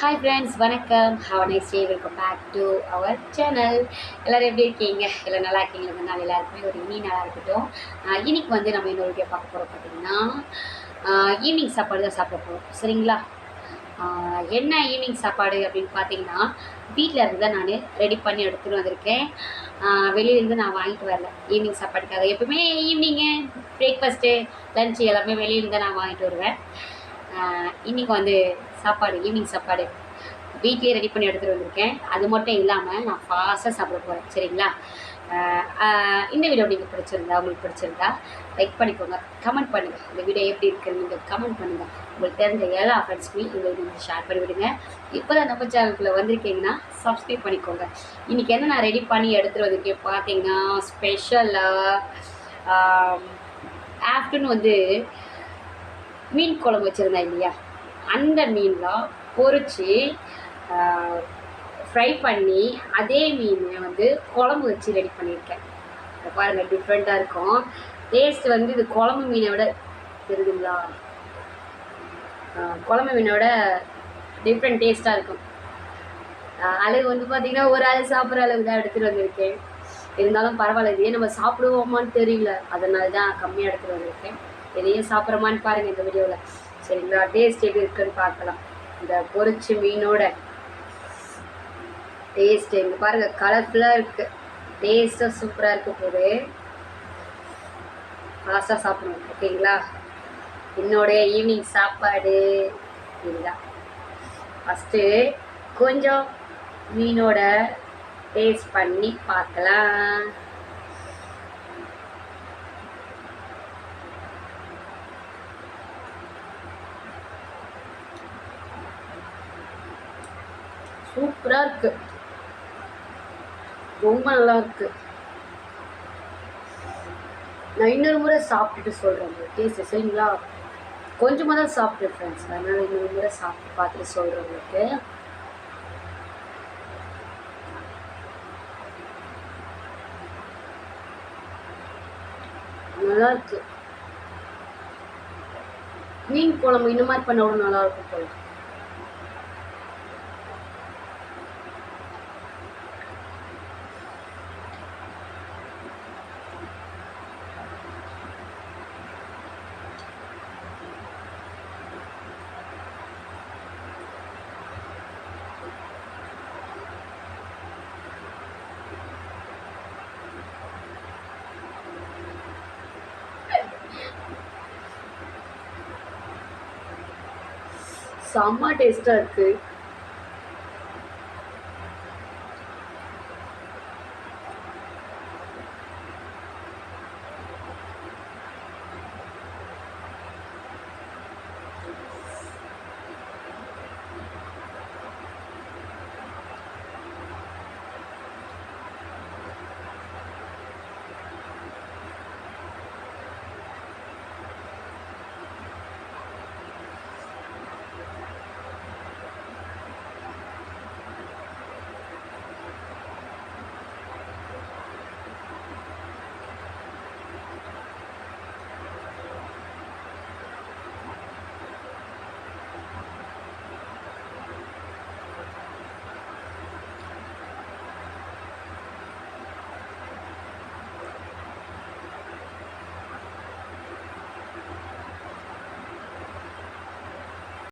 Hi friends வணக்கம். Have nice day welcome back to our channel எல்லோரும் எப்படி இருக்கீங்க? எல்லாம் நல்லா இருக்கீங்களா? இந்த நாள் எல்லாருக்குமே ஒரு இனி நாளாக இருக்கட்டும். இன்னைக்கு வந்து நம்ம இன்னொரு வீடியோ பார்க்க போகிறோம் பார்த்தீங்கன்னா ஈவினிங் சாப்பாடு தான் சாப்பிட போகிறோம் சரிங்களா? என்ன ஈவினிங் சாப்பாடு அப்படின்னு பார்த்தீங்கன்னா வீட்டில் இருந்து தான் நான் ரெடி பண்ணி எடுத்துகிட்டு வந்திருக்கேன். வெளியிலேருந்து நான் வாங்கிட்டு வரல. ஈவினிங் சாப்பாடுக்காக எப்பவுமே ஈவினிங்கு பிரேக்ஃபாஸ்ட்டு லஞ்சு எல்லாமே வெளியிலேருந்து தான் நான் வாங்கிட்டு வருவேன். இன்னைக்கு வந்து சாப்பாடு ஈவினிங் சாப்பாடு. வீட்லேயே ரெடி பண்ணி எடுத்துகிட்டு வந்திருக்கேன். அது மட்டும் இல்லாமல் நான் ஃபாஸ்ட்டாக சாப்பிட போகிறேன் சரிங்களா? இந்த வீடியோ நீங்கள் பிடிச்சிருந்தா உங்களுக்கு பிடிச்சிருந்தா லைக் பண்ணிக்கோங்க. கமெண்ட் பண்ணுங்கள் இந்த வீடியோ எப்படி இருக்குன்னு நீங்கள் கமெண்ட் பண்ணுங்கள் உங்களுக்கு தெரிஞ்ச எல்லா ஃப்ரெண்ட்ஸ்க்குமே இந்த வீடியோ நீங்கள் ஷேர் பண்ணி விடுங்க இப்போ தான் நம்ம சேனலுக்குள்ளே வந்திருக்கீங்கன்னா சப்ஸ்கிரைப் பண்ணிக்கோங்க. இன்றைக்கி என்ன நான் ரெடி பண்ணி எடுத்துகிட்டு வந்திருக்கேன் பார்த்தீங்கன்னா ஸ்பெஷலாக ஆஃப்டர்நூன் வந்து மீன் குழம்பு வச்சுருந்தேன் இல்லையா? அந்த மீன்லாம் பொறிச்சு ஃப்ரை பண்ணி அதே மீனை வந்து குழம்பு வச்சு ரெடி பண்ணியிருக்கேன். இதை பாருங்கள் டிஃப்ரெண்ட்டாக இருக்கும். டேஸ்ட் வந்து இது குழம்பு மீனை விட தெரியுதுங்களா? குழம்பு மீனை விட டிஃப்ரெண்ட் டேஸ்ட்டாக இருக்கும். ஆஹ் அளவு வந்து பார்த்திங்கன்னா ஒரு ஆள் சாப்பிட்ற அளவு தான் எடுத்துகிட்டு வந்திருக்கேன். இருந்தாலும் பரவாயில்ல இதே நம்ம சாப்பிடுவோமான்னு தெரியல. அதனால தான் கம்மியாக எடுத்துகிட்டு வந்திருக்கேன். எதையும் சாப்பிட்றமான்னு பாருங்கள் இந்த வீடியோவில் சரிங்களா டேஸ்ட் எப்படி இருக்குன்னு பார்க்கலாம். இந்த பொரிச்சு மீனோட டேஸ்ட் இங்கே பாருங்கள் கலர்ஃபுல்லாக இருக்குது டேஸ்ட்டாக சூப்பராக இருக்க போது ஃபாஸ்ட்டாக சாப்பிடணும் ஓகேங்களா? என்னோடைய ஈவினிங் சாப்பாடு இதுதான். ஃபஸ்ட்டு கொஞ்சம் மீனோட டேஸ்ட் பண்ணி பார்க்கலாம். சூப்பராக இருக்கு. ரொம்ப நல்லா இருக்கு. நான் இன்னொரு முறை சாப்பிட்டுட்டு சொல்கிறேன் டேஸ்ட் சரிங்களா? கொஞ்சமாக தான் சாப்பிட்டேன் ஃப்ரெண்ட்ஸ் அதனால் இன்னொரு முறை சாப்பிட்டு பார்த்துட்டு சொல்கிறேன் உங்களுக்கு. நல்லா இருக்கு. மீன் குழம்பு இந்த மாதிரி பண்ண கூட நல்லா இருக்கும் போல. செம்ம டேஸ்ட்டாக இருக்குது